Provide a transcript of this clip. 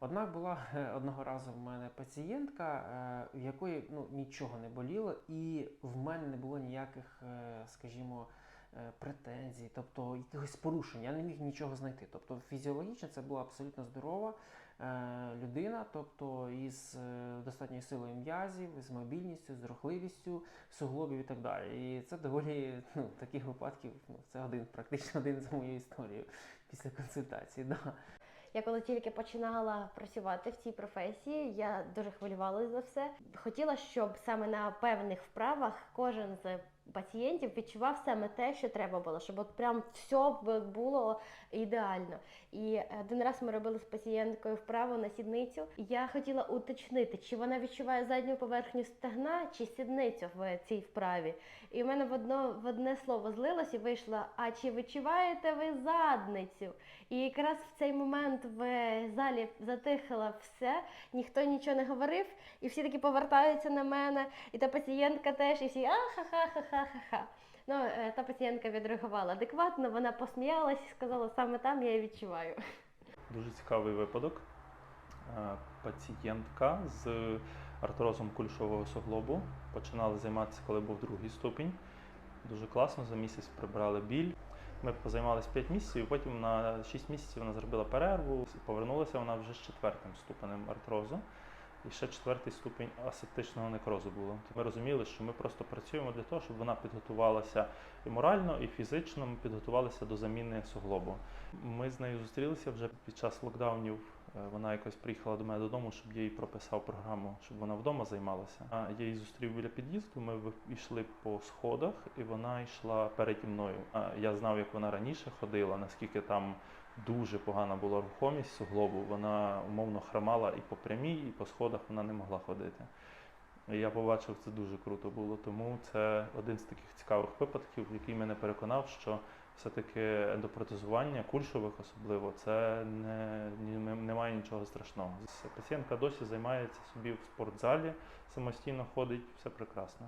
Однак була е, одного разу в мене пацієнтка, е, в якої ну, нічого не боліло, і в мене не було ніяких, е, скажімо, претензій, тобто якихось порушень. Я не міг нічого знайти. Тобто фізіологічно це була абсолютно здорова людина, тобто із достатньою силою м'язів, з мобільністю, з рухливістю, суглобів і так далі. І це доволі ну, таких випадків. Ну, це один, практично один за моєю історією після консультації. Да. Я коли тільки починала працювати в цій професії, я дуже хвилювалася за все. Хотіла, щоб саме на певних вправах кожен з пацієнтів відчував саме те, що треба було, щоб от прям все було ідеально. І один раз ми робили з пацієнткою вправу на сідницю. Я хотіла уточнити, чи вона відчуває задню поверхню стегна чи сідницю в цій вправі. І в мене в одно в одне слово злилось і вийшло: а чи відчуваєте ви задницю? І якраз в цей момент в залі затихло все, ніхто нічого не говорив, і всі таки повертаються на мене, і та пацієнтка теж, і всі а-ха-ха-ха-ха-ха. Ну, е, та пацієнтка відреагувала адекватно, вона посміялась і сказала, саме там я відчуваю. Дуже цікавий випадок. Е, Пацієнтка з артрозом кульшового суглобу починали займатися, коли був другий ступінь. Дуже класно, за місяць прибрали біль. Ми позаймалися 5 місяців, потім на 6 місяців вона зробила перерву. Повернулася вона вже з четвертим ступенем артрозу. І ще четвертий ступінь асептичного некрозу було. Ми розуміли, що ми просто працюємо для того, щоб вона підготувалася і морально, і фізично. Ми підготувалися до заміни суглобу. Ми з нею зустрілися вже під час локдаунів. Е, Вона якось приїхала до мене додому, щоб я їй прописав програму, щоб вона вдома займалася. А я її зустрів біля під'їзду. Ми йшли по сходах, і вона йшла переді мною. А Я знав, як вона раніше ходила, наскільки там дуже погана була рухомість суглобу. Вона умовно хромала і по прямій, і по сходах вона не могла ходити. І я побачив, це дуже круто було. Тому це один з таких цікавих випадків, який мене переконав, що все-таки ендопротезування, кульшових особливо, це не, ні- немає нічого страшного. Пацієнтка досі займається собі в спортзалі, самостійно ходить, все прекрасно.